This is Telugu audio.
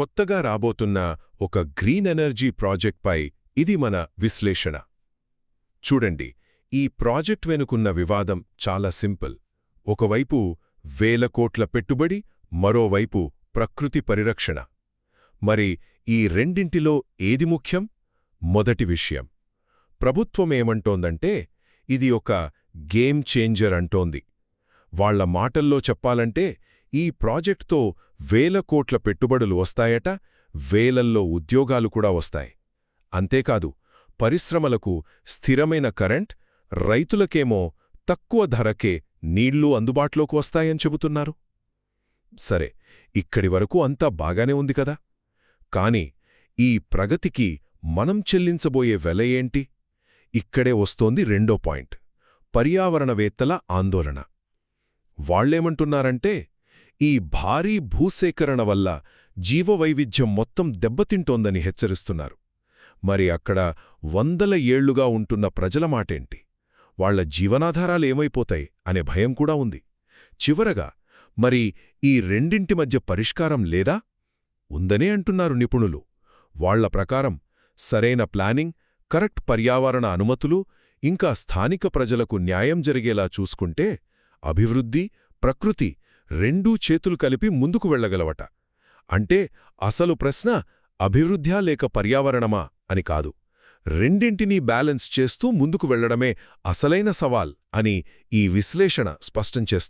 కొత్తగా రాబోతున్న ఒక గ్రీన్ ఎనర్జీ ప్రాజెక్ట్పై ఇది మన విశ్లేషణ. చూడండి ఈ ప్రాజెక్ట్ వెనుకున్న వివాదం చాలా సింపుల్. ఒకవైపు వేల కోట్ల పెట్టుబడి మరోవైపు ప్రకృతి పరిరక్షణ. మరి ఈ రెండింటిలో ఏది ముఖ్యం? మొదటి విషయం. ప్రభుత్వమేమంటోందంటే ఇది ఒక గేమ్ చేంజర్ అంటోంది. వాళ్ళ మాటల్లో చెప్పాలంటే ఈ ప్రాజెక్ట్తో వేల కోట్ల పెట్టుబడులు వస్తాయట వేలల్లో ఉద్యోగాలు కూడా వస్తాయి. అంతేకాదు పరిశ్రమలకు స్థిరమైన కరెంట్ రైతులకేమో తక్కువ ధరకే నీళ్ళు అందుబాటులోకి వస్తాయని చెబుతున్నారు. సరే ఇక్కడి వరకు అంతా బాగానే ఉంది కదా? కాని ఈ ప్రగతికి మనం చెల్లించబోయే వెల ఏంటి? ఇక్కడే వస్తోంది రెండో పాయింట్ పర్యావరణవేత్తల ఆందోళన. వాళ్ళేమంటున్నారంటే ఈ భారీ భూసేకరణ వల్ల జీవవైవిధ్యం మొత్తం దెబ్బతింటోందని హెచ్చరిస్తున్నారు. మరి అక్కడ వందల ఏళ్ళుగా ఉంటున్న ప్రజల మాటేంటి? వాళ్ళ జీవనాధారాలేమైపోతాయి అనే భయం కూడా ఉంది. చివరగా మరి ఈ రెండింటి మధ్య పరిష్కారం లేదా? ఉందనే అంటున్నారు నిపుణులు. వాళ్ళ ప్రకారం సరైన ప్లానింగ్ కరెక్ట్ పర్యావరణ అనుమతులు ఇంకా స్థానిక ప్రజలకు న్యాయం జరిగేలా చూసుకుంటే అభివృద్ధి ప్రకృతి రెండూ చేతులు కలిపి ముందుకు వెళ్ళగలవట అంటే అసలు ప్రశ్న అభివృద్ధ్యా లేక పర్యావరణమా అని కాదు. రెండింటినీ బ్యాలెన్స్ చేస్తూ ముందుకు వెళ్ళడమే అసలైన సవాల్ అని ఈ విశ్లేషణ స్పష్టం చేస్తుంది.